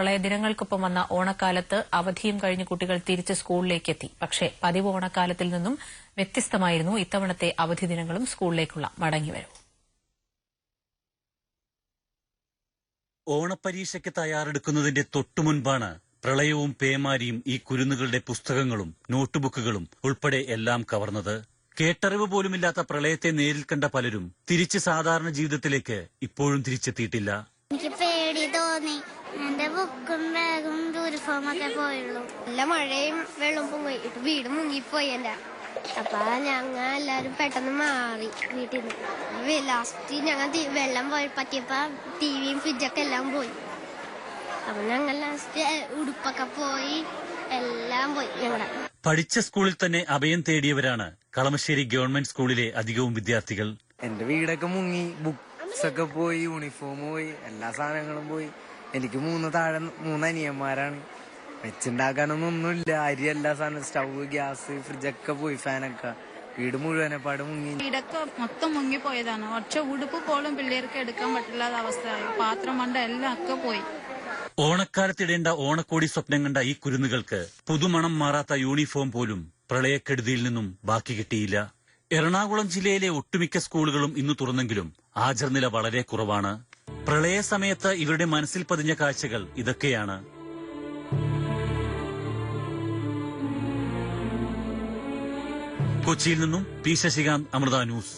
പ്രളയ ദിനങ്ങൾക്കൊപ്പം വന്ന ഓണക്കാലത്ത് അവധിയും കഴിഞ്ഞ് കുട്ടികൾ തിരിച്ച് സ്കൂളിലേക്കെത്തി. പക്ഷേ പതിവ് ഓണക്കാലത്തിൽ നിന്നും വ്യത്യസ്തമായിരുന്നു ഇത്തവണത്തെ അവധി ദിനങ്ങളും സ്കൂളിലേക്കുള്ള മടങ്ങിവരവ്. ഓണപ്പരീക്ഷയ്ക്ക് തയ്യാറെടുക്കുന്നതിന്റെ തൊട്ടുമുൻപാണ് പ്രളയവും പേമാരിയും ഈ കുരുന്നുകളുടെ പുസ്തകങ്ങളും നോട്ട്ബുക്കുകളും ഉൾപ്പെടെ എല്ലാം കവർന്നത്. കേട്ടറിവ് പോലുമില്ലാത്ത പ്രളയത്തെ നേരിൽ കണ്ട പലരും തിരിച്ച് സാധാരണ ജീവിതത്തിലേക്ക് ഇപ്പോഴും തിരിച്ചെത്തിയിട്ടില്ല. എനിക്ക് പേടി തോന്നി. എന്റെ ബുക്കും ബാഗും യൂണിഫോമൊക്കെ പോയുള്ളൂ. നല്ല മഴയും വെള്ളം പൊങ്ങി ഇപ്പൊ വീട് മുങ്ങിപ്പോയി എന്റെ. അപ്പൊ ഞങ്ങ എല്ലാരും പെട്ടെന്ന് മാറി വീട്ടിൽ നിന്ന് ലാസ്റ്റ് ഞങ്ങൾ വെള്ളം പോയി പറ്റിയപ്പോ ടിവിയും ഫ്രിഡ്ജൊക്കെ എല്ലാം പോയി. അപ്പൊ ഞങ്ങൾ ലാസ്റ്റ് ഉടുപ്പൊക്കെ പോയി എല്ലാം പോയി ഞങ്ങളുടെ പഠിച്ച സ്കൂളിൽ തന്നെ അഭയം തേടിയവരാണ് കളമശ്ശേരി ഗവൺമെന്റ് സ്കൂളിലെ അധികവും വിദ്യാർത്ഥികൾ. എന്റെ വീടൊക്കെ മുങ്ങി. ബുക്സ് ഒക്കെ പോയി യൂണിഫോം പോയി എല്ലാ സാധനങ്ങളും പോയി. എനിക്ക് മൂന്ന് താഴെ മൂന്ന് അനിയന്മാരാണ്. വെച്ചുണ്ടാക്കാനൊന്നും ഒന്നുമില്ല. അരി എല്ലാ സാധനവും സ്റ്റൗ ഗ്യാസ് ഫ്രിഡ്ജൊക്കെ പോയി ഫാനൊക്കെ വീട് മുഴുവനെപ്പാട് മുങ്ങി. വീടൊക്കെ മൊത്തം മുങ്ങിപ്പോയതാണ്. ഒറ്റ ഉടുപ്പ് പോലും പിള്ളേർക്ക് എടുക്കാൻ പറ്റില്ലാത്ത അവസ്ഥയായി. പാത്രം മണ്ട എല്ലാം ഒക്കെ പോയി. ഓണക്കാലത്തിടേണ്ട ഓണക്കോടി സ്വപ്നം കണ്ട ഈ കുരുന്നുകൾക്ക് പുതുമണം മാറാത്ത യൂണിഫോം പോലും പ്രളയക്കെടുതിയിൽ നിന്നും ബാക്കി കിട്ടിയില്ല. എറണാകുളം ജില്ലയിലെ ഒട്ടുമിക്ക സ്കൂളുകളും ഇന്ന് തുറന്നെങ്കിലും ഹാജർനില വളരെ കുറവാണ്. പ്രളയ സമയത്ത് ഇവരുടെ മനസ്സിൽ പതിഞ്ഞ കാഴ്ചകൾ ഇതൊക്കെയാണ്. കൊച്ചിയിൽ നിന്നും പി ശശികാന്ത് അമൃത ന്യൂസ്.